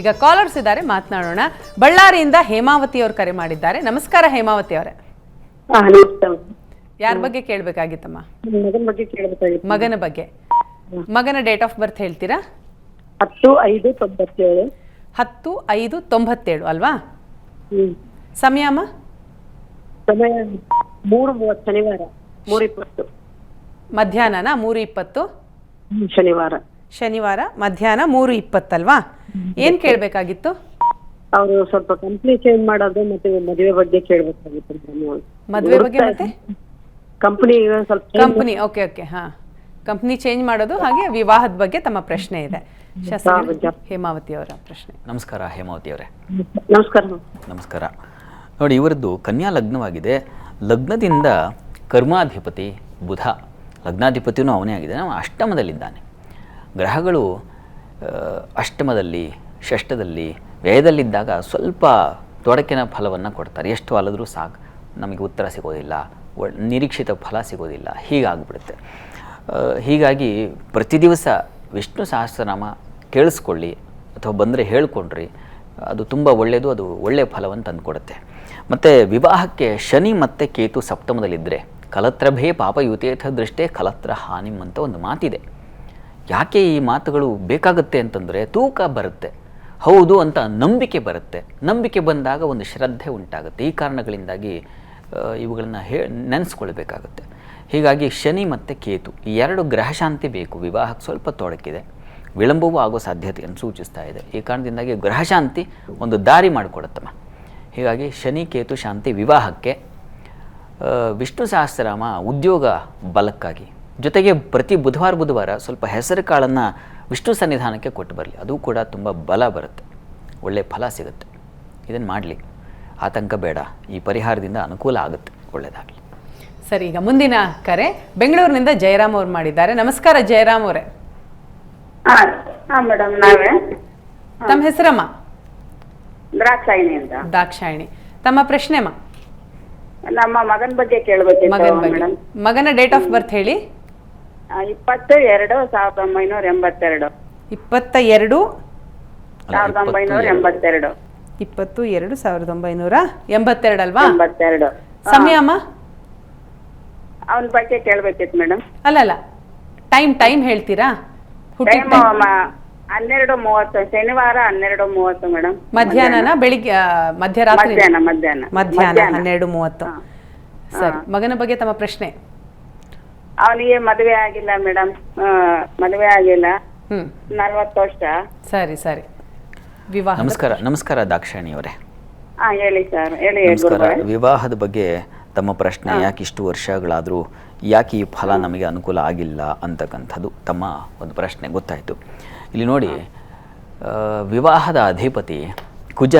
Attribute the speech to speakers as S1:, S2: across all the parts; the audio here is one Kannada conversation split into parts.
S1: ಈಗ ಕಾಲರ್ಸ್ ಇದ್ದಾರೆ ಮಾತನಾಡೋಣ. ಬಳ್ಳಾರಿಯಿಂದ ಹೇಮಾವತಿ ಅವರು ಕರೆ ಮಾಡಿದ್ದಾರೆ. ನಮಸ್ಕಾರ ಹೇಮಾವತಿ ಅವರೇ. ಯಾರ ಬಗ್ಗೆ ಕೇಳ್ಬೇಕಾಗಿತ್ತಮ್ಮ?
S2: ಮಗನ ಬಗ್ಗೆ ಕೇಳಬೇಕಾಗಿತ್ತು.
S1: ಮಗನ ಬಗ್ಗೆ. ಮಗನ ಡೇಟ್ ಆಫ್ ಬರ್ತ್ ಹೇಳ್ತೀರಾ?
S2: ಹತ್ತು ಐದು ತೊಂಬತ್ತೇಳು.
S1: ಹತ್ತು ಐದು ತೊಂಬತ್ತೇಳು ಅಲ್ವಾ? ಸಮಯ ಅಮ್ಮ?
S2: ಸಮಯ ಮೂರು ಮೂವತ್ತು ಶನಿವಾರ. ಮೂರು ಇಪ್ಪತ್ತು.
S1: ಮಧ್ಯಾಹ್ನನ? ಮೂರು ಇಪ್ಪತ್ತು?
S2: ಶನಿವಾರ.
S1: ಶನಿವಾರ ಮಧ್ಯಾಹ್ನ ಮೂರು ಇಪ್ಪತ್ತಲ್ವಾ? ಏನ್ ಕೇಳಬೇಕಾಗಿತ್ತು?
S2: ಅವರು ಸ್ವಲ್ಪ ಕಂಪ್ನಿ ಚೇಂಜ್ ಮಾಡೋದು ಮತ್ತೆ ಮದುವೆ ಬಗ್ಗೆ ಕೇಳಬೇಕಾಗಿತ್ತು.
S1: ಮದುವೆ ಬಗ್ಗೆ ಮತ್ತೆ?
S2: ಕಂಪ್ನಿ ಸ್ವಲ್ಪ
S1: ಕಂಪನಿ ಓಕೆ ಓಕೆ ಹಾ. ಕಂಪ್ನಿ ಚೇಂಜ್ ಮಾಡೋದು ಹಾಗೆ ವಿವಾಹದ ಬಗ್ಗೆ ತಮ್ಮ ಪ್ರಶ್ನೆ ಇದೆ. ಶಾಸ್ತ್ರಿ ಹೇಮಾವತಿ ಅವರ ಪ್ರಶ್ನೆ.
S3: ನಮಸ್ಕಾರ ಹೇಮಾವತಿ ಅವರೇ.
S2: ನಮಸ್ಕಾರ.
S3: ನಮಸ್ಕಾರ. ನೋಡಿ ಇವರದ್ದು ಕನ್ಯಾ ಲಗ್ನವಾಗಿದೆ. ಲಗ್ನದಿಂದ ಕರ್ಮಾಧಿಪತಿ ಬುಧ. ಲಗ್ನಾಧಿಪತಿಯೂ ಅವನೇ ಆಗಿದೆ ನಾವು ಅಷ್ಟಮದಲ್ಲಿದ್ದಾನೆ. ಗ್ರಹಗಳು ಅಷ್ಟಮದಲ್ಲಿ, ಷಷ್ಠದಲ್ಲಿ, ವ್ಯಯದಲ್ಲಿದ್ದಾಗ ಸ್ವಲ್ಪ ತೊಡಕಿನ ಫಲವನ್ನು ಕೊಡ್ತಾರೆ. ಎಷ್ಟು ಅಲ್ಲದರೂ ಸಾಕು. ನಮಗೆ ಉತ್ತರ ಸಿಗೋದಿಲ್ಲ. ನಿರೀಕ್ಷಿತ ಫಲ ಸಿಗೋದಿಲ್ಲ. ಹೀಗಾಗ್ಬಿಡುತ್ತೆ. ಹೀಗಾಗಿ ಪ್ರತಿ ದಿವಸ ವಿಷ್ಣು ಸಹಸ್ರನಾಮ ಕೇಳಿಸ್ಕೊಳ್ಳಿ ಅಥವಾ ಬಂದರೆ ಹೇಳ್ಕೊಂಡ್ರಿ. ಅದು ತುಂಬ ಒಳ್ಳೆಯದು ಅದು ಒಳ್ಳೆಯ ಫಲವನ್ನು ತಂದುಕೊಡುತ್ತೆ. ಮತ್ತು ವಿವಾಹಕ್ಕೆ ಶನಿ ಮತ್ತು ಕೇತು ಸಪ್ತಮದಲ್ಲಿದ್ದರೆ ಕಲತ್ರಭೇ ಪಾಪ ಯುತೇಥ ದೃಷ್ಟೇ ಕಲತ್ರ ಹಾನಿಮ್ ಅಂತ ಒಂದು ಮಾತಿದೆ. ಯಾಕೆ ಈ ಮಾತುಗಳು ಬೇಕಾಗುತ್ತೆ ಅಂತಂದರೆ ತೂಕ ಬರುತ್ತೆ. ಹೌದು ಅಂತ ನಂಬಿಕೆ ಬರುತ್ತೆ. ನಂಬಿಕೆ ಬಂದಾಗ ಒಂದು ಶ್ರದ್ಧೆ ಉಂಟಾಗುತ್ತೆ. ಈ ಕಾರಣಗಳಿಂದಾಗಿ ಇವುಗಳನ್ನು ಹೇ, ನೆನೆಸ್ಕೊಳ್ಬೇಕಾಗುತ್ತೆ. ಹೀಗಾಗಿ ಶನಿ ಮತ್ತು ಕೇತು, ಈ ಎರಡು ಗ್ರಹಶಾಂತಿ ಬೇಕು. ವಿವಾಹಕ್ಕೆ ಸ್ವಲ್ಪ ತೊಡಕಿದೆ. ವಿಳಂಬವೂ ಆಗೋ ಸಾಧ್ಯತೆಯನ್ನು ಸೂಚಿಸ್ತಾ ಇದೆ. ಈ ಕಾರಣದಿಂದಾಗಿ ಗ್ರಹಶಾಂತಿ ಒಂದು ದಾರಿ ಮಾಡಿಕೊಡುತ್ತಮ್ಮ. ಹೀಗಾಗಿ ಶನಿ, ಕೇತು ಶಾಂತಿ ವಿವಾಹಕ್ಕೆ ವಿಷ್ಣು ಸಹಸ್ರನಾಮ ಉದ್ಯೋಗ ಬಲಕ್ಕಾಗಿ ಜೊತೆಗೆ ಪ್ರತಿ ಬುಧವಾರ ಬುಧವಾರ ಸ್ವಲ್ಪ ಹೆಸರು ಕಾಳನ್ನು ವಿಷ್ಣು ಸನ್ನಿಧಾನಕ್ಕೆ ಕೊಟ್ಟು ಬರಲಿ. ಅದು ಕೂಡ ತುಂಬ ಬಲ ಬರುತ್ತೆ. ಒಳ್ಳೆಯ ಫಲ ಸಿಗುತ್ತೆ. ಇದನ್ನು ಮಾಡಲಿ. ಆತಂಕ ಬೇಡ. ಈ ಪರಿಹಾರದಿಂದ ಅನುಕೂಲ ಆಗುತ್ತೆ. ಒಳ್ಳೆಯದಾಗಲಿ
S1: ಸರಿ ಈಗ ಮುಂದಿನ ಕರೆ. ಬೆಂಗಳೂರಿನಿಂದ ಜಯರಾಮ್ ಅವ್ರು ಮಾಡಿದ್ದಾರೆ. ನಮಸ್ಕಾರ ಜಯರಾಮ್ ಅವರೇ.
S4: ಮೇಡಮ್ ನಾವೇ?
S1: ತಮ್ಮ ಹೆಸರಮ್ಮ?
S4: ಅಂತ.
S1: ದಾಕ್ಷಾಯಿಣಿ ತಮ್ಮ ಪ್ರಶ್ನೆಮ್ಮ?
S4: ನಮ್ಮ ಮಗನ ಬಗ್ಗೆ ಕೇಳಬೇಕಿತ್ತು
S1: ಮಗನ ಬಗ್ಗೆ. ಮಗನ ಡೇಟ್ ಆಫ್ ಬರ್ತ್ ಹೇಳಿ.
S4: ಇಪ್ಪತ್ತು ಎರಡು ಸಾವಿರದ ಒಂಬೈನೂರ ಎಂಬತ್ತೆರಡು.
S1: ಇಪ್ಪತ್ತ ಎರಡು
S4: ಸಾವಿರದ ಒಂಬೈನೂರ ಎಂಬತ್ತೆರಡು.
S1: ಇಪ್ಪತ್ತು ಎರಡು ಸಾವಿರದ ಒಂಬೈನೂರ ಎಂಬತ್ತೆರಡು ಅಲ್ವಾ?
S4: ಎಂಬತ್ತೆರಡು.
S1: ಸಮಯ ಅಮ್ಮ?
S4: ಅವನ ಬಗ್ಗೆ ಕೇಳಬೇಕಿತ್ತು ಮೇಡಮ್
S1: ಅಲ್ಲಲ್ಲ ಟೈಮ್ ಟೈಮ್ ಹೇಳ್ತೀರಾ? ಹುಟ್ಟಿದ
S4: ಟೈಮ್ ಹನ್ನೆರಡು ಮೂವತ್ತು ಶನಿವಾರ ಹನ್ನೆರಡು ಮೂವತ್ತು ಮೇಡಮ್
S1: ಮಧ್ಯಾಹ್ನನ? ಬೆಳಿಗ್ಗೆ ಆ, ಮಧ್ಯರಾತ್ರಿ?
S4: ಮಧ್ಯಾಹ್ನ ಮಧ್ಯಾಹ್ನ.
S1: ಮಧ್ಯಾಹ್ನ ಹನ್ನೆರಡು ಮೂವತ್ತು. ಸರಿ ಮಗನ ಬಗ್ಗೆ ತಮ್ಮ ಪ್ರಶ್ನೆ.
S4: ಅವನಿಗೆ ಮದುವೆ ಆಗಿಲ್ಲ ಮೇಡಮ್. ಮದುವೆ ಆಗಿಲ್ಲ.
S1: ಹ್ಮ್.
S4: ನಲ್ವತ್ತು ವರ್ಷ.
S1: ಸರಿ ಸರಿ. ವಿವಾಹ
S3: ನಮಸ್ಕಾರ ನಮಸ್ಕಾರ ಅವರೇ.
S4: ಹಾ ಹೇಳಿ ಸರ್ ಹೇಳಿ
S3: ನಮಸ್ಕಾರ.
S4: ಗುರುಗಳೇ.
S3: ವಿವಾಹದ ಬಗ್ಗೆ ತಮ್ಮ ಪ್ರಶ್ನೆ ಯಾಕೆ ಇಷ್ಟು ವರ್ಷಗಳಾದರೂ ಯಾಕೆ ಈ ಫಲ ನಮಗೆ ಅನುಕೂಲ ಆಗಿಲ್ಲ ಅಂತಕ್ಕಂಥದ್ದು ತಮ್ಮ ಒಂದು ಪ್ರಶ್ನೆ ಗೊತ್ತಾಯಿತು. ಇಲ್ಲಿ ನೋಡಿ ಆ, ವಿವಾಹದ ಅಧಿಪತಿ ಕುಜ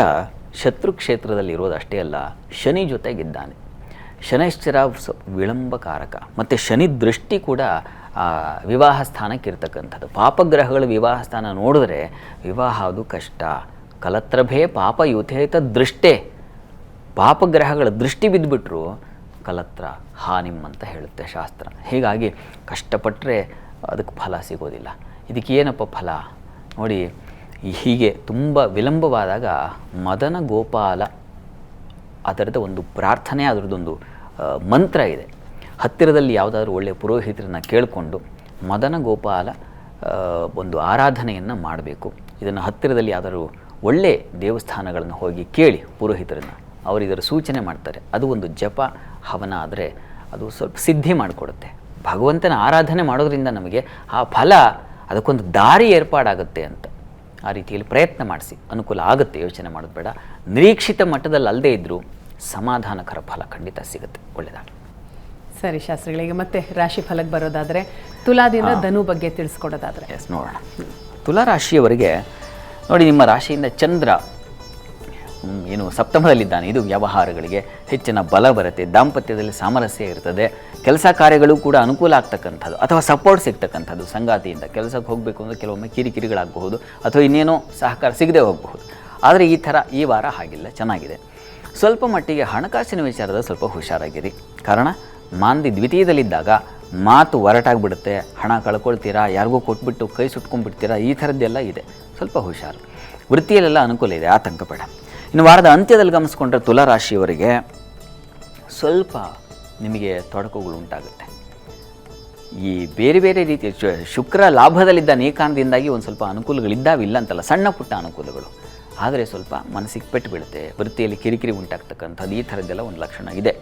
S3: ಶತ್ರು ಕ್ಷೇತ್ರದಲ್ಲಿ ಇರೋದಷ್ಟೇ ಅಲ್ಲ ಶನಿ ಜೊತೆಗಿದ್ದಾನೆ. ಶನೈಶ್ಚರ ವಿಳಂಬಕಾರಕ. ಮತ್ತು ಶನಿ ದೃಷ್ಟಿ ಕೂಡ ವಿವಾಹ ಸ್ಥಾನಕ್ಕೆ ಇರ್ತಕ್ಕಂಥದ್ದು ಪಾಪಗ್ರಹಗಳ ವಿವಾಹ ಸ್ಥಾನ ನೋಡಿದ್ರೆ, ವಿವಾಹ ಅದು ಕಷ್ಟ. ಕಲತ್ರಭೇ ಪಾಪ ಯುಥೇತ ದೃಷ್ಟೇ. ಪಾಪಗ್ರಹಗಳ ದೃಷ್ಟಿ ಬಿದ್ದುಬಿಟ್ರು ಕಲತ್ರ ಹಾನಿಮ್ ಅಂತ ಹೇಳುತ್ತೆ ಶಾಸ್ತ್ರ. ಹೀಗಾಗಿ ಕಷ್ಟಪಟ್ಟರೆ ಅದಕ್ಕೆ ಫಲ ಸಿಗೋದಿಲ್ಲ. ಇದಕ್ಕೆ ಏನಪ್ಪ ಫಲ? ನೋಡಿ, ಹೀಗೆ ತುಂಬ ವಿಳಂಬವಾದಾಗ ಮದನ ಗೋಪಾಲ ಅದರದ ಒಂದು ಪ್ರಾರ್ಥನೆ, ಅದರದ್ದೊಂದು ಮಂತ್ರ ಇದೆ. ಹತ್ತಿರದಲ್ಲಿ ಯಾವುದಾದ್ರೂ ಒಳ್ಳೆಯ ಪುರೋಹಿತರನ್ನು ಕೇಳಿಕೊಂಡು ಮದನ ಗೋಪಾಲ ಒಂದು ಆರಾಧನೆಯನ್ನು ಮಾಡಬೇಕು. ಇದನ್ನು ಹತ್ತಿರದಲ್ಲಿ ಯಾವ್ದಾದ್ರು ಒಳ್ಳೆ ದೇವಸ್ಥಾನಗಳನ್ನು ಹೋಗಿ ಕೇಳಿ ಪುರೋಹಿತರನ್ನು. ಅವರು ಇದರ ಸೂಚನೆ ಮಾಡ್ತಾರೆ. ಅದು ಒಂದು ಜಪ, ಹವನ ಆದರೆ ಅದು ಸ್ವಲ್ಪ ಸಿದ್ಧಿ ಮಾಡಿಕೊಡುತ್ತೆ. ಭಗವಂತನ ಆರಾಧನೆ ಮಾಡೋದರಿಂದ ನಮಗೆ ಆ ಫಲ, ಅದಕ್ಕೊಂದು ದಾರಿ ಏರ್ಪಾಡಾಗುತ್ತೆ ಅಂತ. ಆ ರೀತಿಯಲ್ಲಿ ಪ್ರಯತ್ನ ಮಾಡಿಸಿ. ಅನುಕೂಲ ಆಗುತ್ತೆ ಯೋಚನೆ ಮಾಡೋದು ಬೇಡ. ನಿರೀಕ್ಷಿತ ಮಟ್ಟದಲ್ಲಿ ಅಲ್ಲದೆ ಇದ್ದರೂ ಸಮಾಧಾನಕರ ಫಲ ಖಂಡಿತ ಸಿಗುತ್ತೆ. ಒಳ್ಳೆಯದಾಗ
S1: ಸರಿ ಶಾಸ್ತ್ರಿಗಳಿಗೆ ಮತ್ತೆ ರಾಶಿ ಫಲಕ್ಕೆ ಬರೋದಾದರೆ ತುಲಾದಿಂದ ಧನು ಬಗ್ಗೆ ತಿಳಿಸ್ಕೊಡೋದಾದ್ರೆ.
S3: ಎಸ್ ನೋಡೋಣ. ತುಲಾರಾಶಿಯವರಿಗೆ ನೋಡಿ ನಿಮ್ಮ ರಾಶಿಯಿಂದ ಚಂದ್ರ ಏನು ಸಪ್ತಮದಲ್ಲಿದ್ದಾನೆ. ಇದು ವ್ಯವಹಾರಗಳಿಗೆ ಹೆಚ್ಚಿನ ಬಲ ಬರುತ್ತೆ, ದಾಂಪತ್ಯದಲ್ಲಿ ಸಾಮರಸ್ಯ ಇರ್ತದೆ. ಕೆಲಸ ಕಾರ್ಯಗಳು ಕೂಡ ಅನುಕೂಲ ಆಗ್ತಕ್ಕಂಥದ್ದು, ಅಥವಾ ಸಪೋರ್ಟ್ ಸಿಗ್ತಕ್ಕಂಥದ್ದು. ಸಂಗಾತಿಯಿಂದ ಕೆಲಸಕ್ಕೆ ಹೋಗಬೇಕು ಅಂದರೆ ಕೆಲವೊಮ್ಮೆ ಕಿರಿಕಿರಿಗಳಾಗಬಹುದು, ಅಥವಾ ಇನ್ನೇನೋ ಸಹಕಾರ ಸಿಗದೆ ಹೋಗಬಹುದು. ಆದರೆ ಈ ಥರ ಈ ವಾರ ಹಾಗಿಲ್ಲ, ಚೆನ್ನಾಗಿದೆ. ಸ್ವಲ್ಪ ಮಟ್ಟಿಗೆ ಹಣಕಾಸಿನ ವಿಚಾರದ ಸ್ವಲ್ಪ ಹುಷಾರಾಗಿರಿ. ಕಾರಣ, ಮಾಂದಿ ದ್ವಿತೀಯದಲ್ಲಿದ್ದಾಗ ಮಾತು ಹೊರಟಾಗ್ಬಿಡುತ್ತೆ ಹಣ ಕಳ್ಕೊಳ್ತೀರಾ, ಯಾರಿಗೂ ಕೊಟ್ಬಿಟ್ಟು ಕೈ ಸುಟ್ಕೊಂಡ್ಬಿಡ್ತೀರಾ, ಈ ಥರದ್ದೆಲ್ಲ ಇದೆ. ಸ್ವಲ್ಪ ಹುಷಾರು. ವೃತ್ತಿಯಲ್ಲೆಲ್ಲ ಅನುಕೂಲ ಇದೆ, ಆತಂಕ ಬೇಡ. ಇನ್ನು ವಾರದ ಅಂತ್ಯದಲ್ಲಿ ಗಮನಿಸ್ಕೊಂಡ್ರೆ ತುಲಾರಾಶಿಯವರಿಗೆ ಸ್ವಲ್ಪ ನಿಮಗೆ ತೊಡಕುಗಳು ಉಂಟಾಗುತ್ತೆ. ಈ ಬೇರೆ ಬೇರೆ ರೀತಿಯ ಶುಕ್ರ ಲಾಭದಲ್ಲಿದ್ದ ನೇಕಾರಣದಿಂದಾಗಿ ಕಾರಣದಿಂದಾಗಿ ಒಂದು ಸ್ವಲ್ಪ ಅನುಕೂಲಗಳಿದ್ದಾವೆ ಇಲ್ಲ ಅಂತಲ್ಲ ಸಣ್ಣ ಪುಟ್ಟ ಅನುಕೂಲಗಳು. ಆದರೆ ಸ್ವಲ್ಪ ಮನಸ್ಸಿಗೆ ಪೆಟ್ಟು ಬೀಳುತ್ತೆ, ವೃತ್ತಿಯಲ್ಲಿ ಕಿರಿಕಿರಿ ಉಂಟಾಗ್ತಕ್ಕಂಥದ್ದು, ಈ ಥರದ್ದೆಲ್ಲ ಒಂದು ಲಕ್ಷಣ ಇದೆ.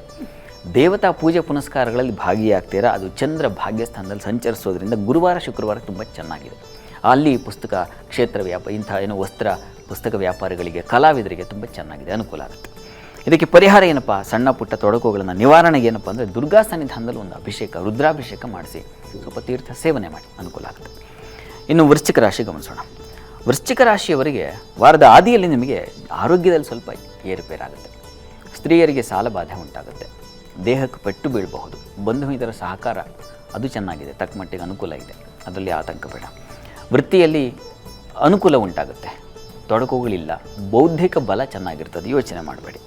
S3: ದೇವತಾ ಪೂಜೆ ಪುನಸ್ಕಾರಗಳಲ್ಲಿ ಭಾಗಿಯಾಗ್ತೀರಾ? ಅದು ಚಂದ್ರ ಭಾಗ್ಯಸ್ಥಾನದಲ್ಲಿ ಸಂಚರಿಸೋದ್ರಿಂದ ಗುರುವಾರ, ಶುಕ್ರವಾರ ತುಂಬ ಚೆನ್ನಾಗಿದೆ. ಅಲ್ಲಿ ಪುಸ್ತಕ, ಕ್ಷೇತ್ರ ವ್ಯಾಪ, ಇಂಥ ಏನೋ ವಸ್ತ್ರ ಪುಸ್ತಕ ವ್ಯಾಪಾರಿಗಳಿಗೆ, ಕಲಾವಿದರಿಗೆ ತುಂಬ ಚೆನ್ನಾಗಿದೆ, ಅನುಕೂಲ ಆಗುತ್ತೆ. ಇದಕ್ಕೆ ಪರಿಹಾರ ಏನಪ್ಪ? ಸಣ್ಣ ಪುಟ್ಟ ತೊಡಕುಗಳನ್ನು ನಿವಾರಣೆಗೆ ಏನಪ್ಪ ಅಂದರೆ ದುರ್ಗಾ ಸನ್ನಿಧಾನದಲ್ಲಿ ಒಂದು ಅಭಿಷೇಕ, ರುದ್ರಾಭಿಷೇಕ ಮಾಡಿಸಿ, ಸ್ವಲ್ಪ ತೀರ್ಥ ಸೇವನೆ ಮಾಡಿ, ಅನುಕೂಲ ಆಗುತ್ತೆ. ಇನ್ನು ವೃಶ್ಚಿಕ ರಾಶಿ ಗಮನಿಸೋಣ. ವೃಶ್ಚಿಕ ರಾಶಿಯವರಿಗೆ ವಾರದ ಆದಿಯಲ್ಲಿ ನಿಮಗೆ ಆರೋಗ್ಯದಲ್ಲಿ ಸ್ವಲ್ಪ ಏರುಪೇರಾಗುತ್ತೆ. ಸ್ತ್ರೀಯರಿಗೆ ಸಾಲ ಬಾಧೆ ಉಂಟಾಗುತ್ತೆ. ದೇಹಕ್ಕೆ ಪೆಟ್ಟು ಬೀಳಬಹುದು. ಬಂಧು ಇದರ ಸಹಕಾರ ಅದು ಚೆನ್ನಾಗಿದೆ, ತಕ್ಕ ಮಟ್ಟಿಗೆ ಅನುಕೂಲ ಇದೆ. ಅದರಲ್ಲಿ ಆತಂಕ ಬೇಡ. ವೃತ್ತಿಯಲ್ಲಿ ಅನುಕೂಲ ಉಂಟಾಗುತ್ತೆ. ತೊಡಕುಗಳಿಲ್ಲ. ಬೌದ್ಧಿಕ ಬಲ ಚೆನ್ನಾಗಿರ್ತದೆ. ಯೋಚನೆ ಮಾಡಬೇಡಿ.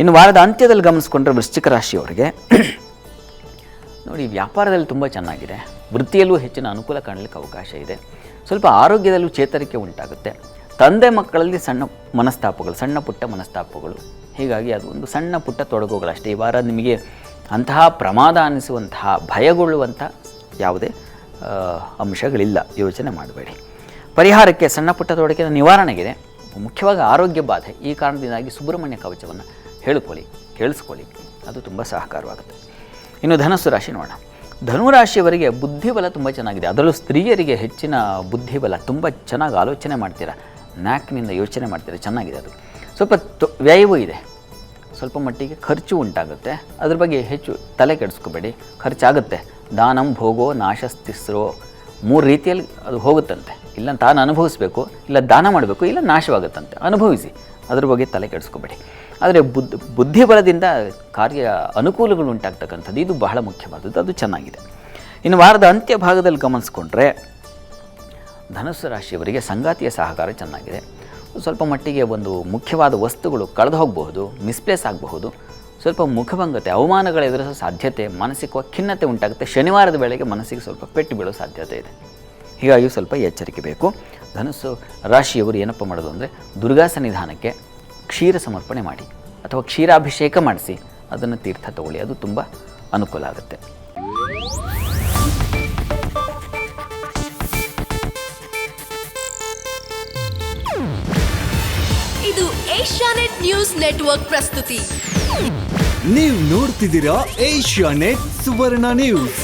S3: ಇನ್ನು ವಾರದ ಅಂತ್ಯದಲ್ಲಿ ಗಮನಿಸ್ಕೊಂಡ್ರೆ ವೃಶ್ಚಿಕ ರಾಶಿಯವರಿಗೆ ನೋಡಿ, ವ್ಯಾಪಾರದಲ್ಲಿ ತುಂಬ ಚೆನ್ನಾಗಿದೆ. ವೃತ್ತಿಯಲ್ಲೂ ಹೆಚ್ಚಿನ ಅನುಕೂಲ ಕಾಣಲಿಕ್ಕೆ ಅವಕಾಶ ಇದೆ. ಸ್ವಲ್ಪ ಆರೋಗ್ಯದಲ್ಲೂ ಚೇತರಿಕೆ ಉಂಟಾಗುತ್ತೆ. ತಂದೆ ಮಕ್ಕಳಲ್ಲಿ ಸಣ್ಣ ಮನಸ್ತಾಪಗಳು, ಸಣ್ಣ ಪುಟ್ಟ ಮನಸ್ತಾಪಗಳು. ಹೀಗಾಗಿ ಅದು ಒಂದು ಸಣ್ಣ ಪುಟ್ಟ ತೊಡಕುಗಳಷ್ಟೇ. ಈ ವಾರ ನಿಮಗೆ ಅಂತಹ ಪ್ರಮಾದ ಅನ್ನಿಸುವಂತಹ ಭಯಗೊಳ್ಳುವಂಥ ಯಾವುದೇ ಅಂಶಗಳಿಲ್ಲ. ಯೋಚನೆ ಮಾಡಬೇಡಿ. ಪರಿಹಾರಕ್ಕೆ ಸಣ್ಣ ಪುಟ್ಟ ತೊಡಕಿನ ನಿವಾರಣೆಗಿದೆ. ಮುಖ್ಯವಾಗಿ ಆರೋಗ್ಯ ಬಾಧೆ, ಈ ಕಾರಣದಿಂದಾಗಿ ಸುಬ್ರಹ್ಮಣ್ಯ ಕವಚವನ್ನು ಹೇಳ್ಕೊಳ್ಳಿ, ಕೇಳಿಸ್ಕೊಳ್ಳಿ. ಅದು ತುಂಬ ಸಹಕಾರವಾಗುತ್ತೆ. ಇನ್ನು ಧನಸ್ಸು ರಾಶಿ ನೋಡೋಣ. ಧನುರಾಶಿಯವರಿಗೆ ಬುದ್ಧಿಬಲ ತುಂಬ ಚೆನ್ನಾಗಿದೆ. ಅದರಲ್ಲೂ ಸ್ತ್ರೀಯರಿಗೆ ಹೆಚ್ಚಿನ ಬುದ್ಧಿಬಲ ತುಂಬ ಚೆನ್ನಾಗಿ ಆಲೋಚನೆ ಮಾಡ್ತೀರಾ? ನ್ಯಾಕ್ನಿಂದ ಯೋಚನೆ ಮಾಡ್ತೀರಾ? ಚೆನ್ನಾಗಿದೆ ಅದು. ಸ್ವಲ್ಪ ವ್ಯಯವೂ ಇದೆ. ಸ್ವಲ್ಪ ಮಟ್ಟಿಗೆ ಖರ್ಚು ಉಂಟಾಗುತ್ತೆ. ಅದ್ರ ಬಗ್ಗೆ ಹೆಚ್ಚು ತಲೆ ಕೆಡಿಸ್ಕೋಬೇಡಿ. ಖರ್ಚಾಗುತ್ತೆ. ದಾನಂ, ಭೋಗೋ, ನಾಶಸ್ತಿಸ್ರೋ. ಮೂರು ರೀತಿಯಲ್ಲಿ ಅದು ಹೋಗುತ್ತಂತೆ. ಇಲ್ಲ ತಾನು ಅನುಭವಿಸ್ಬೇಕು, ಇಲ್ಲ ದಾನ ಮಾಡಬೇಕು, ಇಲ್ಲ ನಾಶವಾಗುತ್ತಂತೆ. ಅನುಭವಿಸಿ, ಅದ್ರ ಬಗ್ಗೆ ತಲೆ ಕೆಡಿಸ್ಕೋಬೇಡಿ. ಆದರೆ ಬುದ್ಧಿ ಬುದ್ಧಿಬಲದಿಂದ ಕಾರ್ಯ ಅನುಕೂಲಗಳು ಉಂಟಾಗ್ತಕ್ಕಂಥದ್ದು, ಇದು ಬಹಳ ಮುಖ್ಯವಾದದ್ದು, ಅದು ಚೆನ್ನಾಗಿದೆ. ಇನ್ನು ವಾರದ ಅಂತ್ಯ ಭಾಗದಲ್ಲಿ ಗಮನಿಸ್ಕೊಂಡ್ರೆ, ಧನುಸ್ಸು ರಾಶಿಯವರಿಗೆ ಸಂಗಾತಿಯ ಸಹಕಾರ ಚೆನ್ನಾಗಿದೆ. ಸ್ವಲ್ಪ ಮಟ್ಟಿಗೆ ಒಂದು ಮುಖ್ಯವಾದ ವಸ್ತುಗಳು ಕಳೆದು ಹೋಗಬಹುದು, ಮಿಸ್ಪ್ಲೇಸ್ ಆಗಬಹುದು. ಸ್ವಲ್ಪ ಮುಖಭಂಗತೆ, ಅವಮಾನಗಳ ಎದುರಿಸೋ ಸಾಧ್ಯತೆ ಮಾನಸಿಕ ಖಿನ್ನತೆ ಉಂಟಾಗುತ್ತೆ. ಶನಿವಾರದ ವೇಳೆಗೆ ಮನಸ್ಸಿಗೆ ಸ್ವಲ್ಪ ಪೆಟ್ಟು ಬೀಳೋ ಸಾಧ್ಯತೆ ಇದೆ. ಹೀಗಾಗಿ ಸ್ವಲ್ಪ ಎಚ್ಚರಿಕೆ ಬೇಕು. ಧನಸ್ಸು ರಾಶಿಯವರು ಏನಪ್ಪ ಮಾಡೋದು ಅಂದರೆ ದುರ್ಗಾ ಸನ್ನಿಧಾನಕ್ಕೆ ಕ್ಷೀರ ಸಮರ್ಪಣೆ ಮಾಡಿ ಅಥವಾ ಕ್ಷೀರಾಭಿಷೇಕ ಮಾಡಿಸಿ ಅದನ್ನು ತೀರ್ಥ ತಗೊಳ್ಳಿ. ಅದು ತುಂಬ ಅನುಕೂಲ ಆಗುತ್ತೆ.
S5: ಇದು ಏಷ್ಯಾನೆಟ್ ನ್ಯೂಸ್ ನೆಟ್ವರ್ಕ್ ಪ್ರಸ್ತುತಿ.
S6: ನೀವು ನೋಡ್ತಿದ್ದೀರಾ ಏಷ್ಯಾ ನೆಟ್ ಸುವರ್ಣ ನ್ಯೂಸ್.